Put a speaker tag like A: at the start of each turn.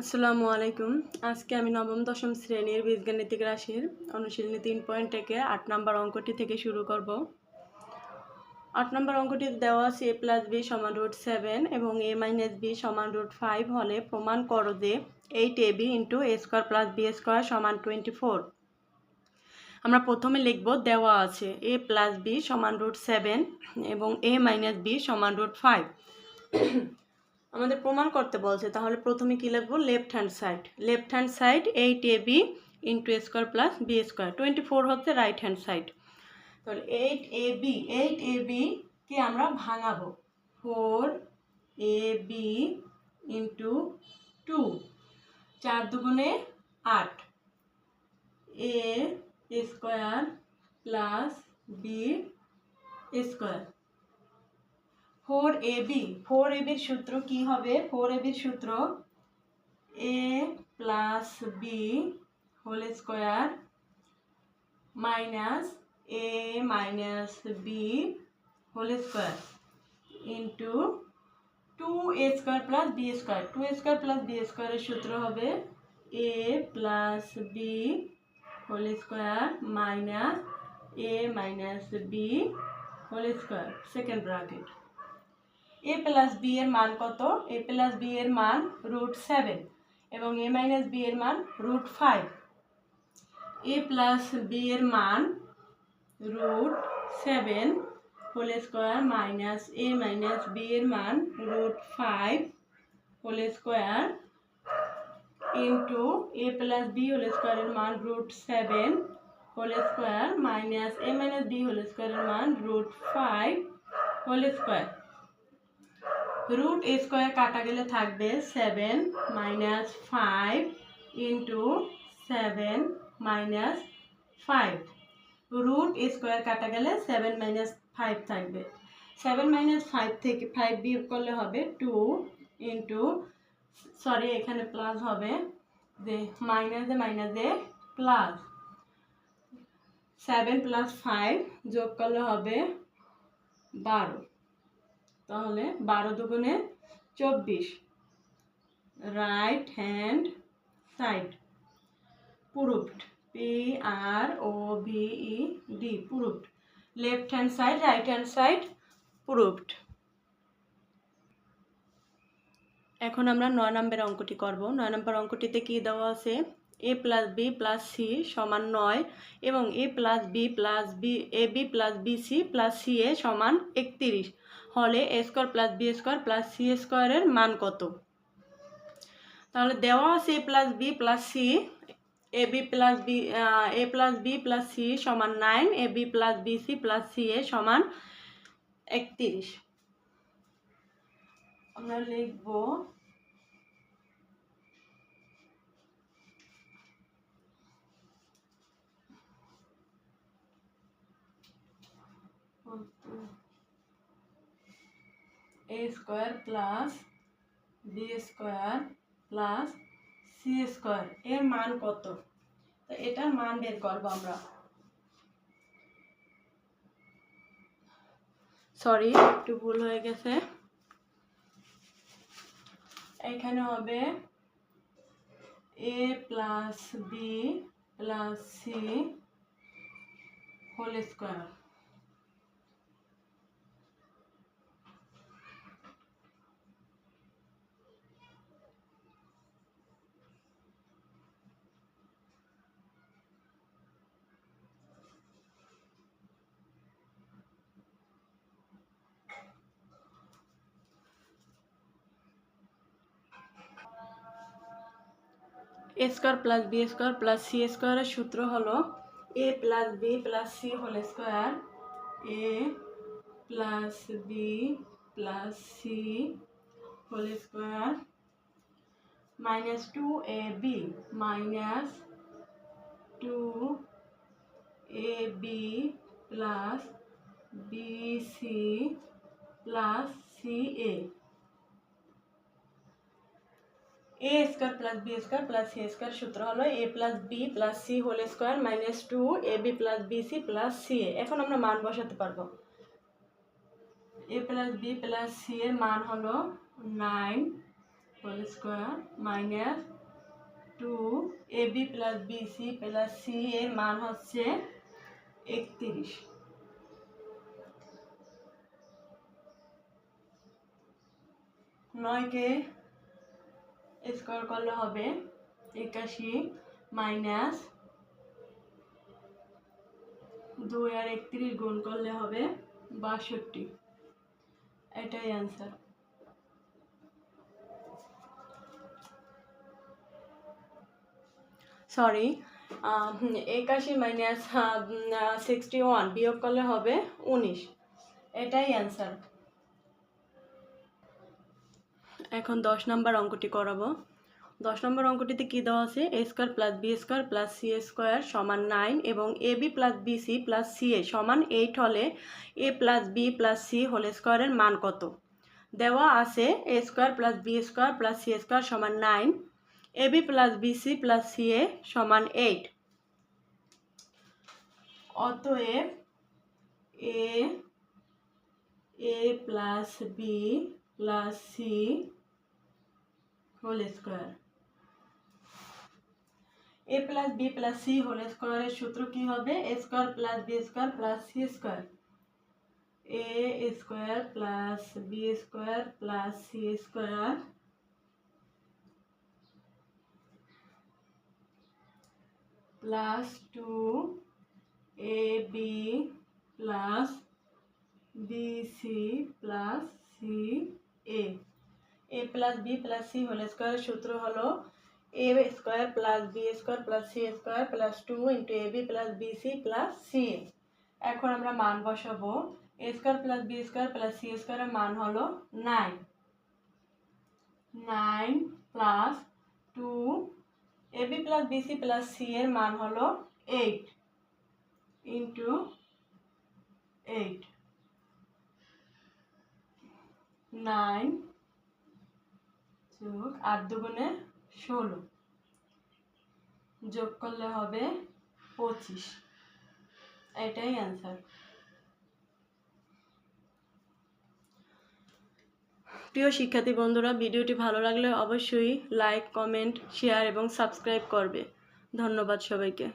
A: আসসালামু আলাইকুম। আজকে আমি নবম, দশম শ্রেণির বীজগাণিতিক রাশির অনুশীলনী তিন পয়েন্ট থেকে আট নম্বর অঙ্কটি থেকে শুরু করব। আট নম্বর অঙ্কটি দেওয়া আছে এ প্লাস বি সমান রুট সেভেন এবং এ মাইনাস বি সমান রুট ফাইভ হলে প্রমাণ করো যে eight A B into A square plus B square সমান টোয়েন্টি ফোর আমরা প্রথমে লিখব দেওয়া আছে এ প্লাস বি সমান রুট সেভেন এবং এ মাইনাস বি সমান রুট ফাইভ। আমাদের প্রমাণ করতে বলছে, তাহলে প্রথমে কি লিখব? Left hand side left hand side eight A B into square plus B square twenty four হচ্ছে রাইট হ্যান্ড সাইড তাহলে eight A B eight A B কে আমরা ভাঙাবো? Four A B into two চার দুগুণে আট। A square plus B square four A B, four A বির সূত্র কি হবে? ফোর এ বির সূত্র A plus B whole square minus A minus B whole square into two A square plus B square. Two square plus B স্কোয়ারের সূত্র হবে A plus B whole square minus A minus B whole square, second bracket. A plus B এর মান কত? এ plus B এর মান root seven এবং A minus B এর মান root five A plus B এর মান root seven whole square minus A minus B এর মান root five whole square into A plus B whole স্কোয়ারের মান root seven whole square minus A minus B whole স্কোয়ারের মান root five whole square root square কাটা গেলে থাকবে seven minus five into seven minus five root square কাটা গেলে seven minus five থাকবে। সেভেন মাইনাস ফাইভ থেকে ফাইভ বিয়োগ করলে হবে টু ইন্টু সরি এখানে প্লাস হবে। যে মাইনাসে মাইনাসে প্লাস সেভেন প্লাস ফাইভ যোগ করলে হবে বারো। তাহলে বারো দুগুণে চব্বিশ। Right hand side proofed P R O E D proofed left hand side right hand side proofed এখন আমরা নয় নম্বরের অঙ্কটি করব। নয় নম্বর অঙ্কটিতে কি দেওয়া আছে? A plus B plus C সমান নয় এবং A plus B plus B A B plus B C plus C A সমান একত্রিশ। হলে A square plus B square plus C স্কোয়ারের মান কত? তাহলে দেওয়া আছে A plus B plus C A B plus B A plus B plus C সমান nine A B plus B C plus C A সমান একত্রিশ। আমরা লিখব A square plus B square plus C square এর মান কত? তো এটার মান বের করব আমরা। সরি একটু ভুল হয়ে গেছে। এখানে হবে A plus B plus C whole square A square plus B square plus C স্কোয়ারের সূত্র হলো A plus B plus C whole square, A plus B plus C whole square minus two A B, minus two A B plus B C plus C A. A square plus B square plus C square সূত্র হলো A plus B plus C whole square minus two A B plus B C plus C A এখন আমরা মান বসাতে পারব। A plus B plus C এর মান হলো nine whole square minus two A B plus B C plus C এর মান হচ্ছে একত্রিশ। নয়কে স্কোয়ার করলে হবে একাশি মাইনাস দুই আর একত্রিশ গুণ করলে হবে বাষট্টি। এটাই অ্যান্সার সরি একাশি মাইনাস সিক্সটি ওয়ান বিয়োগ করলে হবে উনিশ। এটাই অ্যান্সার এখন দশ নম্বর অঙ্কটি করাবো। দশ নম্বর অঙ্কটিতে কী দেওয়া আছে? A square plus B square plus C square সমান নাইন এবং A B plus B C plus C A সমান এইট হলে A plus B plus C whole স্কোয়ারের মান কত? দেওয়া আছে A square plus B square plus C square সমান nine A B plus B C plus C A সমান eight অতএব A A plus B plus C whole square A plus B plus C whole স্কোয়ারের সূত্র কি হবে? A square plus B square plus C square A square plus B square plus C square plus two A B plus B C plus C A A plus B plus C whole স্কোয়ারের সূত্র হলো A square plus B square plus C square plus two into A B plus B C plus C এখন আমরা মান বসাবো। A square plus B square plus C স্কোয়ারের মান হলো nine nine plus two A B plus B C plus C এর মান হলো এইট ইন্টু এইট নাইন যোগ আট দুগুণে ষোলো। যোগ করলে হবে পঁচিশ। এটাই অ্যান্সার প্রিয় শিক্ষার্থী বন্ধুরা, ভিডিওটি ভালো লাগলে অবশ্যই লাইক কমেন্ট শেয়ার এবং সাবস্ক্রাইব করবে। ধন্যবাদ সবাইকে।